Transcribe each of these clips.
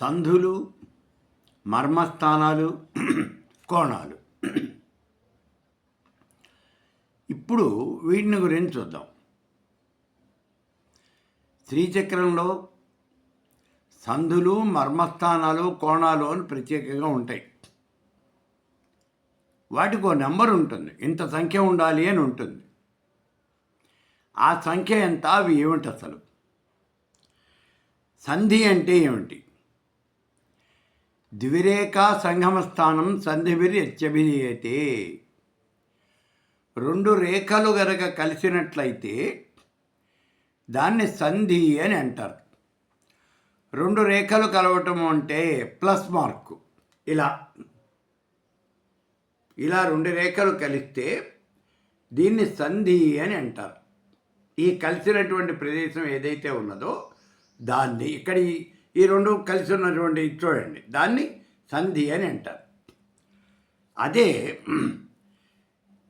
సంధులు మర్మస్థానాలు కోణాలు. ఇప్పుడు వీటిని గురించి చూద్దాం. శ్రీచక్రంలో సంధులు మర్మస్థానాలు కోణాలు అని ప్రత్యేకంగా ఉంటాయి. వాటికి ఒక నెంబర్ ఉంటుంది. ఇంత సంఖ్య ఉండాలి అని ఉంటుంది. ఆ సంఖ్య ఎంత అవి ఏమిటి అసలు? సంధి అంటే ఏమిటి? ద్విరేఖా సంగమస్థానం స్థానం రెండు రేఖలు గనక కలిసినట్లయితే దాన్ని సంధి అని అంటారు. రెండు రేఖలు కలవటం అంటే ప్లస్ మార్కు. ఇలా. ఇలా రెండు రేఖలు కలిస్తే దీన్ని సంధి అని అంటారు. ఈ కలిసినటువంటి ప్రదేశం ఏదైతే ఉన్నదో దాన్ని ఇక్కడ ఈ- రెండు కలిసి ఉన్నటువంటి చూడండి దాన్ని సంధి అని అంటారు. అదే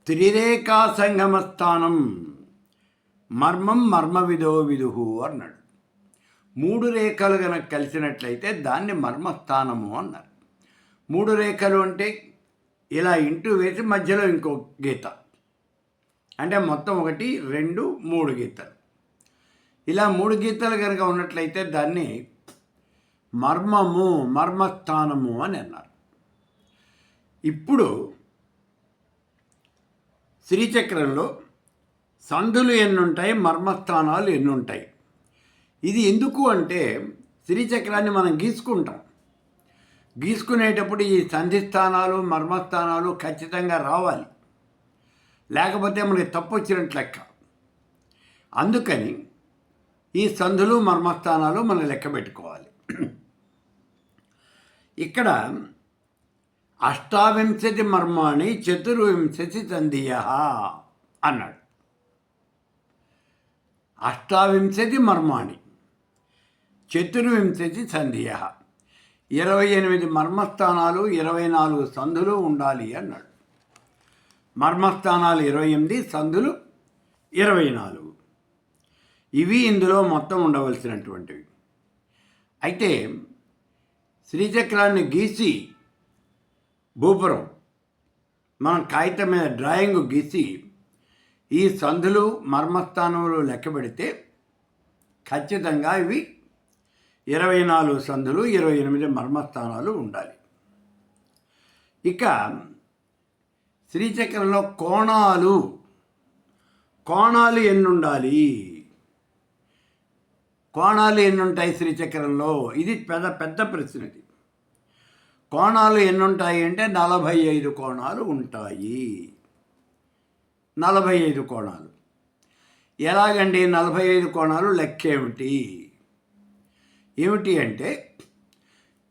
త్రిరేఖా సంగమ స్థానం మర్మం మర్మ విధో విదుహు అన్నాడు. మూడు రేఖలు కనుక కలిసినట్లయితే దాన్ని మర్మస్థానము అన్నారు. మూడు రేఖలు అంటే ఇలా ఇంటూ వేసి మధ్యలో ఇంకో గీత. అంటే మొత్తం ఒకటి రెండు మూడు గీతలు. ఇలా మూడు గీతలు కనుక ఉన్నట్లయితే దాన్ని మర్మము మర్మస్థానము అని అన్నారు. ఇప్పుడు శ్రీచక్రంలో సంధులు ఎన్నుంటాయి మర్మస్థానాలు ఎన్నుంటాయి. ఇది ఎందుకు అంటే శ్రీచక్రాన్ని మనం గీసుకుంటాం. గీసుకునేటప్పుడు ఈ సంధి స్థానాలు మర్మస్థానాలు ఖచ్చితంగా రావాలి. లేకపోతే మనకి తప్పు వచ్చినట్టు లెక్క. అందుకని ఈ సంధులు మర్మస్థానాలు మనం లెక్క పెట్టుకోవాలి. ఇక్కడ అష్టావింశతి మర్మాణి చతుర్వింశతి సంధియ అన్నాడు. అష్టావింశతి మర్మాణి చతుర్వింశతి సంధియ ఇరవై ఎనిమిది మర్మస్థానాలు ఇరవై నాలుగు సంధులు ఉండాలి అన్నాడు. మర్మస్థానాలు ఇరవై ఎనిమిది సంధులు ఇరవై నాలుగు. ఇవి ఇందులో మొత్తం ఉండవలసినటువంటివి. అయితే శ్రీచక్రాన్ని గీసి భూపురం మనం కాగితం మీద డ్రాయింగ్ గీసి ఈ సంధులు మర్మస్థానములు లెక్క పెడితే ఖచ్చితంగా ఇవి ఇరవై నాలుగు సంధులు ఇరవై ఎనిమిది మర్మస్థానాలు ఉండాలి. ఇక శ్రీచక్రంలో కోణాలు కోణాలు ఎన్ని ఉండాలి కోణాలు ఎన్నుంటాయి శ్రీచక్రంలో? ఇది పెద్ద పెద్ద ప్రశ్న ఇది కోణాలు ఎన్నుంటాయి అంటే నలభై ఐదు కోణాలు ఉంటాయి. నలభై ఐదు కోణాలు. ఎలాగండి నలభై ఐదు కోణాలు లెక్క ఏమిటి ఏమిటి అంటే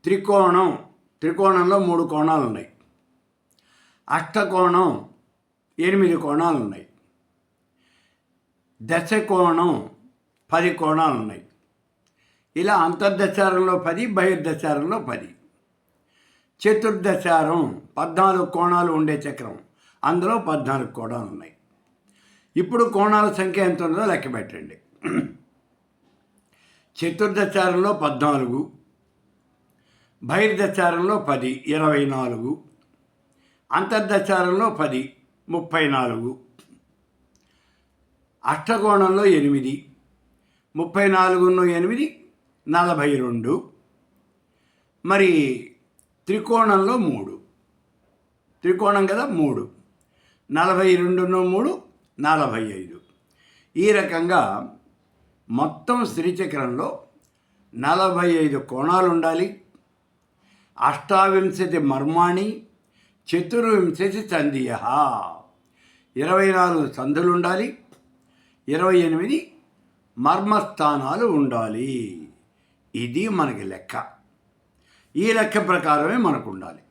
త్రికోణం త్రికోణంలో మూడు కోణాలు ఉన్నాయి అష్టకోణం ఎనిమిది కోణాలు ఉన్నాయి దశకోణం పది కోణాలు ఉన్నాయి ఇలా అంతర్దశారంలో పది బహిర్దశారంలో పది. చతుర్దశారం పద్నాలుగు కోణాలు ఉండే చక్రం. అందులో పద్నాలుగు కోణాలు ఉన్నాయి. ఇప్పుడు కోణాల సంఖ్య ఎంత ఉందో లెక్క పెట్టండి. చతుర్దశారంలో పద్నాలుగు బహిర్దశారంలో పది ఇరవై నాలుగు అంతర్దశారంలో పది ముప్పై నాలుగు అష్టకోణంలో ఎనిమిది ముప్పై నాలుగును ఎనిమిది నలభై రెండు మరి త్రికోణంలో మూడు. త్రికోణం కదా మూడు. నలభై రెండును మూడు నలభై ఐదు ఈ రకంగా మొత్తం శ్రీచక్రంలో నలభై ఐదు కోణాలు ఉండాలి అష్టావింశతి మర్మాణి చతుర్వింశతి సంధియ ఇరవై నాలుగు సంధులు ఉండాలి ఇరవై ఎనిమిది మర్మస్థానాలు ఉండాలి. ఇది మనకి లెక్క. ఈ లెక్క ప్రకారమే మనకు ఉండాలి